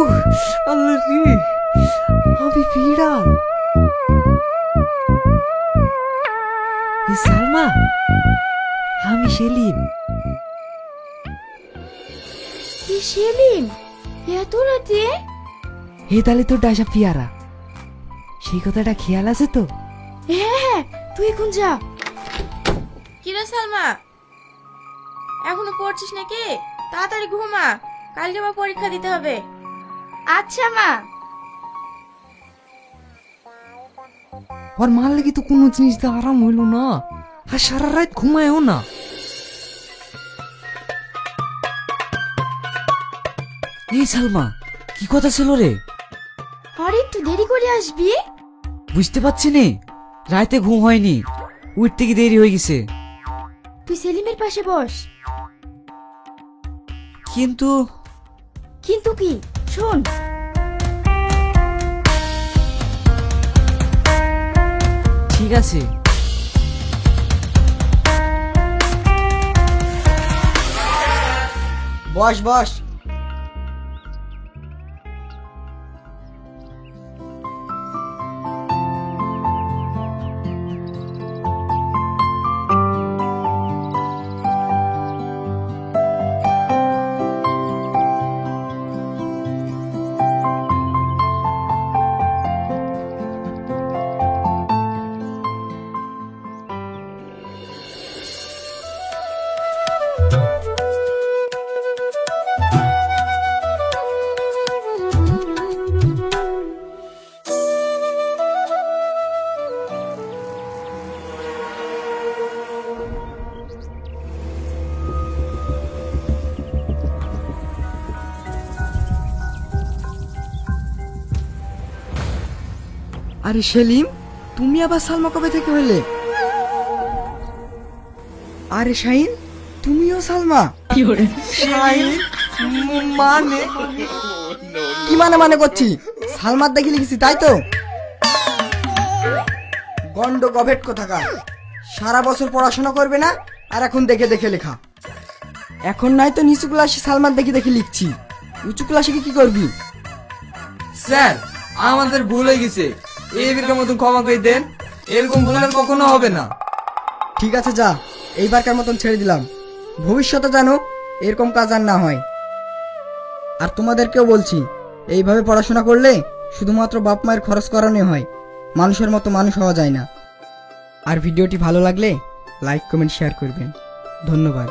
উহ, আল্লাহ রে আমি বিড়াল। এ সালমা আমি সেলিম। কি সেলিম এত রাতে? এ তাহলে তোর ডাসা পিয়ারা সেই কথাটা খেয়াল আছে তো? হ্যাঁ হ্যাঁ তুই এখন যা। কিরে সালমা? এখনও পড়ছিস নাকি? তাড়াতাড়ি ঘুমা কালকে আবার পরীক্ষা দিতে হবে। আচ্ছা মা। আর মার লেগে তো কোনো জিনিস দিয়ে আরাম হইল না। আর সারা রাত ঘুমায়ও না। এই সালমা কি কথা ছিল রে? আর একটু দেরি করে আসবি? বুঝতে পারছি নে। রাতে ঘুম হয়নি। উঠতে কি দেরি হয়ে গেছে। তুই সেলিমের পাশে বস। কিন্তু কিন্তু কি? শোন। ঠিক আছে। বস বস। আরে সেলিম তুমি আবার সালমা কবে থেকে হলে? আরে শাহিন তুমিও সালমা? শাহিন মানে? কি মানে মানে করছি? সালমার দেখে লিখেছি তাই তো? গন্ড গভেট কোথাকা সারা বছর পড়াশোনা করবে না আর এখন দেখে দেখে লেখা। এখন নাই তো নিচু ক্লাসে সালমার দেখে দেখে লিখছি। উঁচু ক্লাসে কি কি করবি? স্যার আমাদের ভুল হয়ে গেছে। এইবারের মতন ক্ষমা করে দেন, এরকম ভুল আর কখনো হবে না। ঠিক আছে, যা। এইবারকার মতন ছেড়ে দিলাম। ভবিষ্যতে জানো এরকম কাজ আর না হয়। আর তোমাদেরকেও বলছি, এইভাবে পড়াশোনা করলে শুধুমাত্র বাপ মায়ের খরচ করানো হয়, মানুষের মতো মানুষ হওয়া যায় না। আর ভিডিওটি ভালো লাগলে লাইক, কমেন্ট, শেয়ার করবেন। ধন্যবাদ।